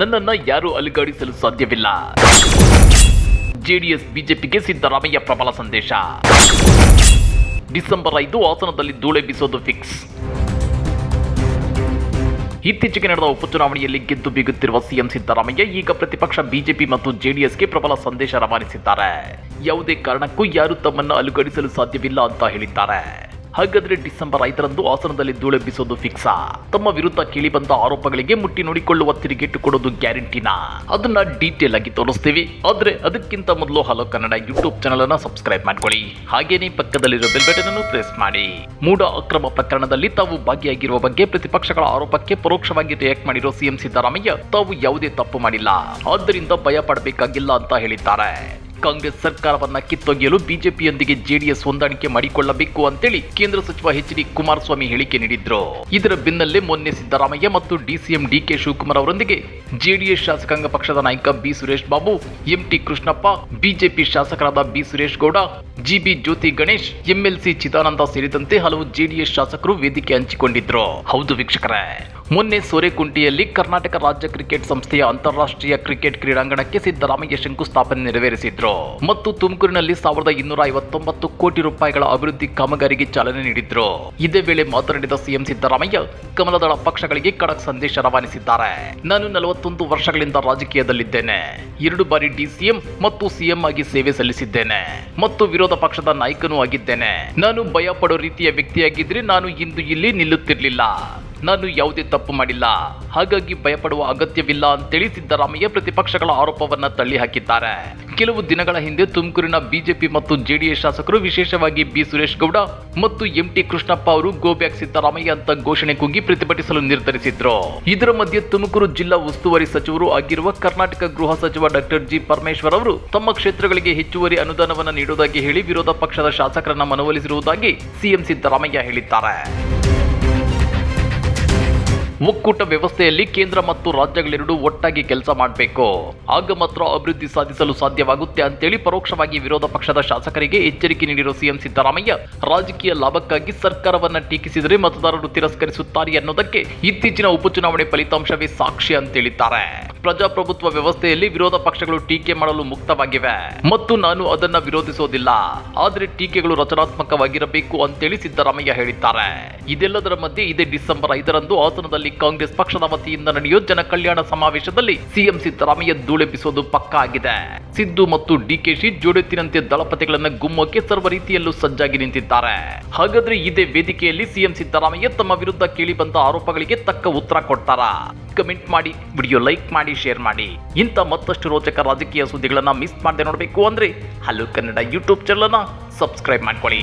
ನನ್ನನ್ನ ಯಾರೂ ಅಲುಗಾಡಿಸಲು ಸಾಧ್ಯವಿಲ್ಲ. ಜೆಡಿಎಸ್, ಬಿಜೆಪಿಗೆ ಸಿದ್ದರಾಮಯ್ಯ ಪ್ರಬಲ ಸಂದೇಶ. ಡಿಸೆಂಬರ್ ಐದು ಹಾಸನದಲ್ಲಿ ಧೂಳೆ ಬೀಸೋದು ಫಿಕ್ಸ್ ಇತ್ತೀಚೆಗೆ ನಡೆದ ಉಪಚುನಾವಣೆಯಲ್ಲಿ ಗೆದ್ದು ಬೀಗುತ್ತಿರುವ ಸಿಎಂ ಸಿದ್ದರಾಮಯ್ಯ ಈಗ ಪ್ರತಿಪಕ್ಷ ಬಿಜೆಪಿ ಮತ್ತು ಜೆಡಿಎಸ್ಗೆ ಪ್ರಬಲ ಸಂದೇಶ ರವಾನಿಸಿದ್ದಾರೆ. ಯಾವುದೇ ಕಾರಣಕ್ಕೂ ಯಾರು ತಮ್ಮನ್ನು ಅಲುಗಡಿಸಲು ಸಾಧ್ಯವಿಲ್ಲ ಅಂತ ಹೇಳಿದ್ದಾರೆ. ಹಾಗಾದ್ರೆ ಡಿಸೆಂಬರ್ ಐದರಂದು ಹಾಸನದಲ್ಲಿ ಧೂಳೆಬ್ಬಿಸೋದು ಫಿಕ್ಸ್ ತಮ್ಮ ವಿರುದ್ಧ ಕೇಳಿ ಬಂದ ಆರೋಪಗಳಿಗೆ ಮುಟ್ಟಿ ನೋಡಿಕೊಳ್ಳುವ ತಿರುಗೇಟು ಕೊಡೋದು ಗ್ಯಾರಂಟಿನಾ ಅದನ್ನ ಡೀಟೇಲ್ ಆಗಿ ತೋರಿಸ್ತೀವಿ. ಆದ್ರೆ ಅದಕ್ಕಿಂತ ಮೊದಲು ಹಲೋ ಕನ್ನಡ ಯೂಟ್ಯೂಬ್ ಚಾನಲ್ ಅನ್ನ ಸಬ್ಸ್ಕ್ರೈಬ್ ಮಾಡ್ಕೊಳ್ಳಿ. ಹಾಗೇನೇ ಪಕ್ಕದಲ್ಲಿರೋ ಬೆಲ್ ಬಟನ್ ಅನ್ನು ಪ್ರೆಸ್ ಮಾಡಿ. ಮೂಡ ಅಕ್ರಮ ಪ್ರಕರಣದಲ್ಲಿ ತಾವು ಭಾಗಿಯಾಗಿರುವ ಬಗ್ಗೆ ಪ್ರತಿಪಕ್ಷಗಳ ಆರೋಪಕ್ಕೆ ಪರೋಕ್ಷವಾಗಿ ರಿಯಾಕ್ಟ್ ಮಾಡಿರೋ ಸಿಎಂ ಸಿದ್ದರಾಮಯ್ಯ ತಾವು ಯಾವುದೇ ತಪ್ಪು ಮಾಡಿಲ್ಲ. ಆದ್ದರಿಂದ ಭಯ ಪಡಬೇಕಾಗಿಲ್ಲ ಅಂತ ಹೇಳಿದ್ದಾರೆ. ಕಾಂಗ್ರೆಸ್ ಸರ್ಕಾರವನ್ನ ಕಿತ್ತೊಗೆಯಲು ಬಿಜೆಪಿಯೊಂದಿಗೆ ಜೆಡಿಎಸ್ ಹೊಂದಾಣಿಕೆ ಮಾಡಿಕೊಳ್ಳಬೇಕು ಅಂತೇಳಿ ಕೇಂದ್ರ ಸಚಿವ ಎಚ್ ಡಿ ಕುಮಾರಸ್ವಾಮಿ ಹೇಳಿಕೆ ನೀಡಿದ್ರು. ಇದರ ಬೆನ್ನಲ್ಲೇ ಮೊನ್ನೆ ಸಿದ್ದರಾಮಯ್ಯ ಮತ್ತು ಡಿಸಿಎಂ ಡಿಕೆ ಶಿವಕುಮಾರ್ ಅವರೊಂದಿಗೆ ಜೆಡಿಎಸ್ ಶಾಸಕಾಂಗ ಪಕ್ಷದ ನಾಯಕ B Suresh Babu MT Krishnappa, BJP ಶಾಸಕರಾದ B Suresh Gowda GB Jyothi Ganesh MLC Chidananda ಸೇರಿದಂತೆ ಹಲವು ಜೆಡಿಎಸ್ ಶಾಸಕರು ವೇದಿಕೆ ಹಂಚಿಕೊಂಡಿದ್ರು. ಹೌದು ವೀಕ್ಷಕರೇ ಮೊನ್ನೆ ಸೋರೆಕುಂಟಿಯಲ್ಲಿ ಕರ್ನಾಟಕ ರಾಜ್ಯ ಕ್ರಿಕೆಟ್ ಸಂಸ್ಥೆಯ ಅಂತಾರಾಷ್ಟ್ರೀಯ ಕ್ರಿಕೆಟ್ ಕ್ರೀಡಾಂಗಣಕ್ಕೆ ಸಿದ್ದರಾಮಯ್ಯ ಶಂಕುಸ್ಥಾಪನೆ ನೆರವೇರಿಸಿದ್ರು. ಮತ್ತು ತುಮಕೂರಿನಲ್ಲಿ ಸಾವಿರದ ಇನ್ನೂರ ಐವತ್ತೊಂಬತ್ತು ಕೋಟಿ ರೂಪಾಯಿಗಳ ಅಭಿವೃದ್ಧಿ ಕಾಮಗಾರಿಗೆ ಚಾಲನೆ ನೀಡಿದ್ರು. ಇದೇ ವೇಳೆ ಮಾತನಾಡಿದ ಸಿಎಂ ಸಿದ್ದರಾಮಯ್ಯ ಕಮಲದಳ ಪಕ್ಷಗಳಿಗೆ ಖಡಕ್ ಸಂದೇಶ ರವಾನಿಸಿದ್ದಾರೆ. ನಾನು ನಲವತ್ತೊಂದು ವರ್ಷಗಳಿಂದ ರಾಜಕೀಯದಲ್ಲಿದ್ದೇನೆ. ಎರಡು ಬಾರಿ ಡಿಸಿಎಂ ಮತ್ತು ಸಿಎಂ ಆಗಿ ಸೇವೆ ಸಲ್ಲಿಸಿದ್ದೇನೆ. ಮತ್ತು ವಿರೋಧ ಪಕ್ಷದ ನಾಯಕನೂ ಆಗಿದ್ದೇನೆ. ನಾನು ಭಯ ಪಡೋ ರೀತಿಯ ವ್ಯಕ್ತಿಯಾಗಿದ್ರೆ ನಾನು ಇಂದು ಇಲ್ಲಿ ನಿಲ್ಲುತ್ತಿರಲಿಲ್ಲ. ನಾನು ಯಾವುದೇ ತಪ್ಪು ಮಾಡಿಲ್ಲ. ಹಾಗಾಗಿ ಭಯಪಡುವ ಅಗತ್ಯವಿಲ್ಲ ಅಂತೇಳಿ ಸಿದ್ದರಾಮಯ್ಯ ಪ್ರತಿಪಕ್ಷಗಳ ಆರೋಪವನ್ನ ತಳ್ಳಿ ಹಾಕಿದ್ದಾರೆ ಕೆಲವು ದಿನಗಳ ಹಿಂದೆ ತುಮಕೂರಿನ ಬಿಜೆಪಿ ಮತ್ತು ಜೆಡಿಎಸ್ ಶಾಸಕರು ವಿಶೇಷವಾಗಿ ಬಿ ಸುರೇಶ್ ಗೌಡ ಮತ್ತು ಎಂ ಟಿ ಕೃಷ್ಣಪ್ಪ ಅವರು ಗೋ ಬ್ಯಾಕ್ ಸಿದ್ದರಾಮಯ್ಯ ಅಂತ ಘೋಷಣೆ ಕೂಗಿ ಪ್ರತಿಭಟಿಸಲು ನಿರ್ಧರಿಸಿದ್ರು. ಇದರ ಮಧ್ಯೆ ತುಮಕೂರು ಜಿಲ್ಲಾ ಉಸ್ತುವಾರಿ ಸಚಿವರು ಆಗಿರುವ ಕರ್ನಾಟಕ ಗೃಹ ಸಚಿವ ಡಾಕ್ಟರ್ ಜಿ ಪರಮೇಶ್ವರ್ ಅವರು ತಮ್ಮ ಕ್ಷೇತ್ರಗಳಿಗೆ ಹೆಚ್ಚುವರಿ ಅನುದಾನವನ್ನು ನೀಡುವುದಾಗಿ ಹೇಳಿ ವಿರೋಧ ಪಕ್ಷದ ಶಾಸಕರನ್ನ ಮನವೊಲಿಸಿರುವುದಾಗಿ ಸಿಎಂ ಸಿದ್ದರಾಮಯ್ಯ ಹೇಳಿದ್ದಾರೆ. ಒಕ್ಕೂಟ ವ್ಯವಸ್ಥೆಯಲ್ಲಿ ಕೇಂದ್ರ ಮತ್ತು ರಾಜ್ಯಗಳೆರಡೂ ಒಟ್ಟಾಗಿ ಕೆಲಸ ಮಾಡಬೇಕು. ಆಗ ಮಾತ್ರ ಅಭಿವೃದ್ಧಿ ಸಾಧಿಸಲು ಸಾಧ್ಯವಾಗುತ್ತೆ ಅಂತೇಳಿ ಪರೋಕ್ಷವಾಗಿ ವಿರೋಧ ಪಕ್ಷದ ಶಾಸಕರಿಗೆ ಎಚ್ಚರಿಕೆ ನೀಡಿರುವ ಸಿಎಂ ಸಿದ್ದರಾಮಯ್ಯ, ರಾಜಕೀಯ ಲಾಭಕ್ಕಾಗಿ ಸರ್ಕಾರವನ್ನ ಟೀಕಿಸಿದರೆ ಮತದಾರರು ತಿರಸ್ಕರಿಸುತ್ತಾರೆ ಅನ್ನೋದಕ್ಕೆ ಇತ್ತೀಚಿನ ಉಪಚುನಾವಣೆ ಫಲಿತಾಂಶವೇ ಸಾಕ್ಷಿ ಅಂತೇಳಿದ್ದಾರೆ ಪ್ರಜಾಪ್ರಭುತ್ವ ವ್ಯವಸ್ಥೆಯಲ್ಲಿ ವಿರೋಧ ಪಕ್ಷಗಳು ಟೀಕೆ ಮಾಡಲು ಮುಕ್ತವಾಗಿವೆ. ಮತ್ತು ನಾನು ಅದನ್ನ ವಿರೋಧಿಸೋದಿಲ್ಲ. ಆದ್ರೆ ಟೀಕೆಗಳು ರಚನಾತ್ಮಕವಾಗಿರಬೇಕು ಅಂತೇಳಿ ಸಿದ್ದರಾಮಯ್ಯ ಹೇಳಿದ್ದಾರೆ. ಇದೆಲ್ಲದರ ಮಧ್ಯೆ ಇದೇ ಡಿಸೆಂಬರ್ ಐದರಂದು ಹಾಸನದಲ್ಲಿ ಕಾಂಗ್ರೆಸ್ ಪಕ್ಷದ ವತಿಯಿಂದ ನಡೆಯುವ ಜನ ಕಲ್ಯಾಣ ಸಮಾವೇಶದಲ್ಲಿ ಸಿಎಂ ಸಿದ್ದರಾಮಯ್ಯ ಧೂಳೆಬ್ಬಿಸೋದು ಪಕ್ಕಾ ಆಗಿದೆ ಸಿದ್ದು ಮತ್ತು ಡಿಕೆಶಿ ಜೋಡೆತ್ತಿನಂತೆ ದಳಪತಿಗಳನ್ನ ಗುಮ್ಮೋಕೆ ಸರ್ವ ರೀತಿಯಲ್ಲೂ ಸಜ್ಜಾಗಿ ನಿಂತಿದ್ದಾರೆ. ಹಾಗಾದ್ರೆ ಇದೇ ವೇದಿಕೆಯಲ್ಲಿ ಸಿಎಂ ಸಿದ್ದರಾಮಯ್ಯ ತಮ್ಮ ವಿರುದ್ಧ ಕೇಳಿ ಬಂದ ಆರೋಪಗಳಿಗೆ ತಕ್ಕ ಉತ್ತರ ಕೊಡ್ತಾರಾ? ಕಮೆಂಟ್ ಮಾಡಿ, ವಿಡಿಯೋ ಲೈಕ್ ಮಾಡಿ, ಶೇರ್ ಮಾಡಿ. ಇಂಥ ಮತ್ತಷ್ಟು ರೋಚಕ ರಾಜಕೀಯ ಸುದ್ದಿಗಳನ್ನ ಮಿಸ್ ಮಾಡದೆ ನೋಡಬೇಕು ಅಂದ್ರೆ hello Kannada YouTube channel subscribe ಮಾಡ್ಕೊಳ್ಳಿ.